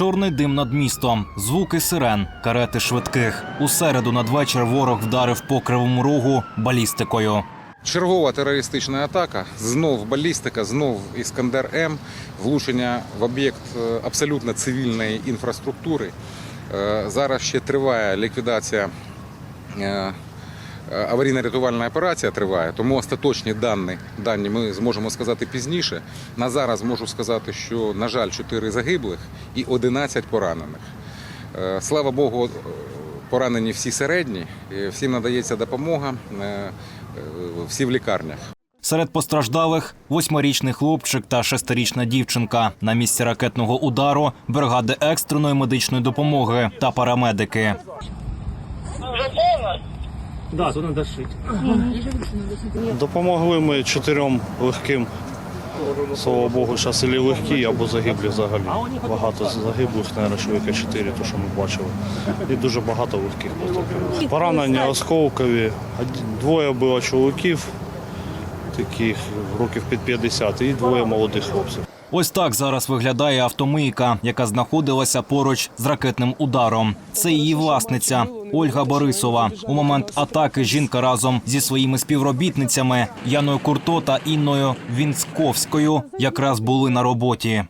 Чорний дим над містом, звуки сирен, карети швидких. У середу надвечір ворог вдарив по кривому рогу балістикою. Чергова терористична атака, знов балістика, знов Іскандер М, влучення в об'єкт е, абсолютно цивільної інфраструктури. Е, Зараз ще триває ліквідація. Е, Аварійно-рятувальна операція триває, тому остаточні дані, дані ми зможемо сказати пізніше. На зараз можу сказати, що, на жаль, 4 загиблих і 11 поранених. Е, Слава Богу, е, поранені всі середні, всім надається допомога, всі в лікарнях. Серед постраждалих восьмирічний хлопчик та шестирічна дівчинка. На місці ракетного удару бригади екстреної медичної допомоги та парамедики. Да, тут надо шить. Допомогли ми чотирьом легким. Слава Богу, зараз і легкі або загиблі взагалі. Багато загиблих, мабуть, чоловіка 4, то що ми бачили. І дуже багато легких потерпілих. Поранення осколкові. Двоє було чоловіків, таких років під 50, і двоє молодих хлопців. Ось так зараз виглядає автомийка, яка знаходилася поруч з ракетним ударом. Це її власниця Ольга Борисова. У момент атаки жінка разом зі своїми співробітницями Яною Курто та Інною Вінсковською якраз були на роботі.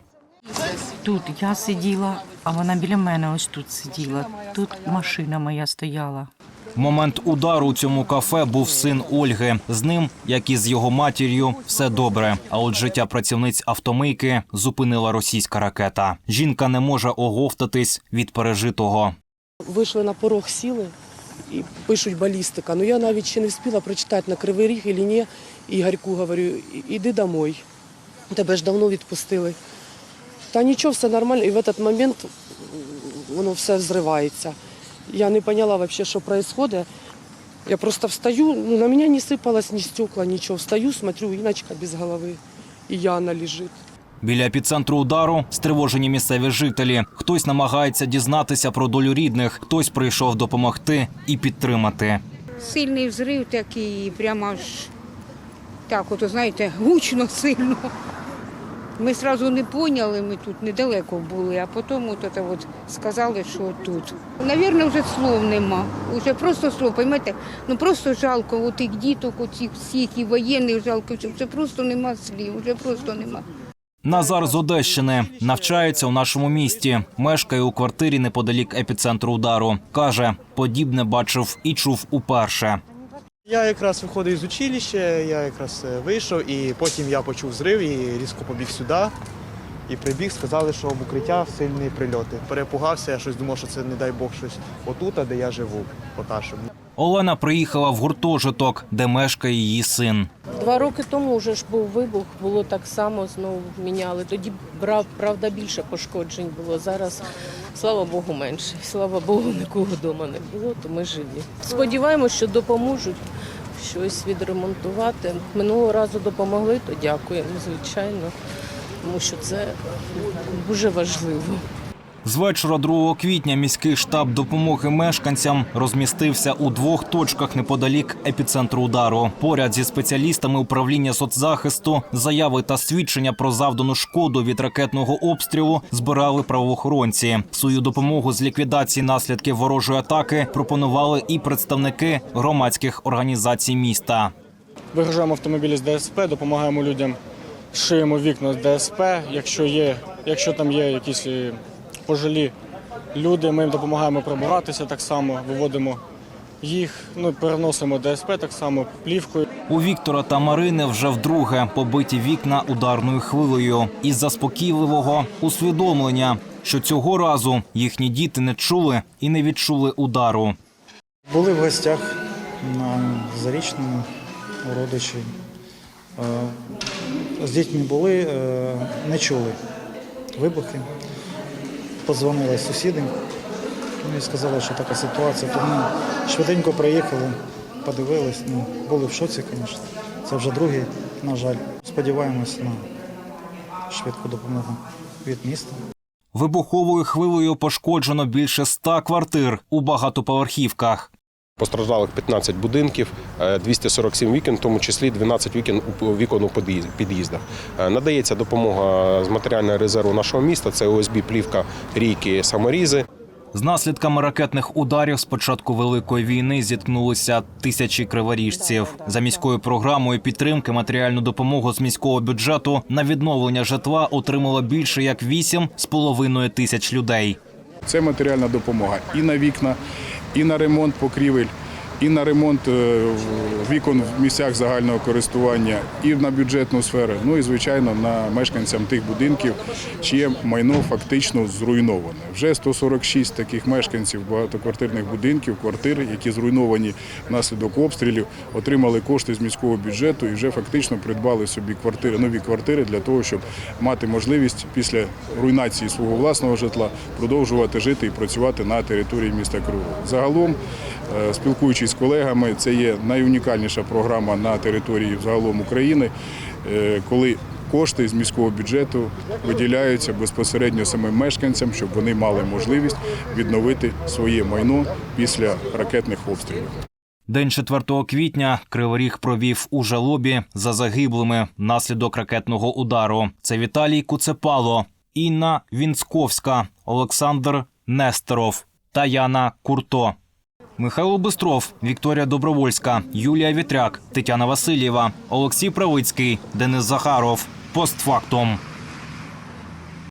Тут я сиділа, а вона біля мене ось тут сиділа. Тут машина моя стояла. В момент удару у цьому кафе був син Ольги. З ним, як і з його матір'ю, все добре. А от життя працівниць автомийки зупинила російська ракета. Жінка не може оговтатись від пережитого. Вийшли на порог сіли і пишуть балістика. Ну я навіть ще не встигла прочитати на кривий ріг і ні. Ігорьку говорю, «І- іди домой. Тебе ж давно відпустили. Та нічого, все нормально. І в цей момент воно все взривається. Я не поняла вообще, що відбувається. Я просто встаю, ну, на мене не сипалось ні стекла, нічого. Встаю, смотрю, Іночка без голови. І Яна лежить. Біля епіцентру удару стривожені місцеві жителі. Хтось намагається дізнатися про долю рідних, хтось прийшов допомогти і підтримати. Сильний взрив такий, прямо аж так, от, знаєте, гучно сильно. Ми одразу не поняли, ми тут недалеко були, а потім от, це от сказали, що тут. Навірно, вже слов нема. Уже просто слов, поймете, ну просто жалко от тих діток, оцих всіх і воєнних жалко, вже просто нема слів, вже просто нема. Назар з Одещини навчається у нашому місті. Мешкає у квартирі неподалік епіцентру удару. каже, подібне бачив і чув уперше. Я якраз виходив з училища, я якраз е, вийшов і потім я почув зрив і різко побіг сюди. І прибіг, сказали, що в укриття сильні прильоти. Перепугався, я щось думав, що це, не дай Бог, щось отут, а де я живу, Поташем. Олена приїхала в гуртожиток, де мешкає її син. Два роки тому вже ж був вибух, було так само, знову міняли. Тоді брав, правда, більше пошкоджень було. Зараз, слава Богу, менше. Слава Богу, нікого вдома не було, то ми живі. Сподіваємось, що допоможуть щось відремонтувати. Минулого разу допомогли, то дякуємо, звичайно, тому що це дуже важливо. З вечора 2 квітня міський штаб допомоги мешканцям розмістився у двох точках неподалік епіцентру удару. Поряд зі спеціалістами управління соцзахисту заяви та свідчення про завдану шкоду від ракетного обстрілу збирали правоохоронці. Свою допомогу з ліквідації наслідків ворожої атаки пропонували і представники громадських організацій міста. Вигружаємо автомобілі з ДСП, допомагаємо людям, шиємо вікна з ДСП. Якщо є, якщо там є якісь е, пожилі люди, ми їм допомагаємо прибиратися так само, виводимо їх, ну переносимо ДСП так само плівкою. У Віктора та Марини вже вдруге побиті вікна ударною хвилею із заспокійливого усвідомлення, що цього разу їхні діти не чули і не відчули удару. Були в гостях на зарічному родичі. Е, З дітьми були, е, не чули вибухи. Позвонили сусіди ну, і сказали, що така ситуація. Тому швиденько приїхали, подивились. Ну, були в шоці, звісно. Це вже другий, на жаль. Сподіваємось на швидку допомогу від міста. Вибуховою хвилею пошкоджено більше ста квартир у багатоповерхівках. Постраждалих 15 будинків, е, 247 вікон, в тому числі 12 вікон у вікон у під'їздах. Е, Надається допомога з матеріального резерву нашого міста. Це ОСБ, плівка, рійки, саморізи. З наслідками ракетних ударів з початку великої війни зіткнулися тисячі криворіжців. За міською програмою підтримки матеріальну допомогу з міського бюджету на відновлення житла отримало більше як 8,5 тисяч людей. Це матеріальна допомога і на вікна, і на ремонт покрівель, і на ремонт е, вікон в місцях загального користування, і на бюджетну сферу. Ну і звичайно на мешканцям тих будинків, чиє майно фактично зруйноване. Вже 146 таких мешканців багатоквартирних будинків, квартир, які зруйновані внаслідок обстрілів, отримали кошти з міського бюджету і вже фактично придбали собі квартири, нові квартири для того, щоб мати можливість після руйнації свого власного житла продовжувати жити і працювати на території міста Кривого. Загалом, е, спілкуючись з колегами, це є найунікальніша програма на території загалом України, е, коли кошти з міського бюджету виділяються безпосередньо самим мешканцям, щоб вони мали можливість відновити своє майно після ракетних обстрілів. День 4 квітня Криворіг провів у жалобі за загиблими внаслідок ракетного удару. Це Віталій Куцепало, Інна Вінцковська, Олександр Нестеров та Яна Курто. Михайло Бистров, Вікторія Добровольська, Юлія Вітряк, Тетяна Васильєва, Олексій Правицький, Денис Захаров. Постфактум.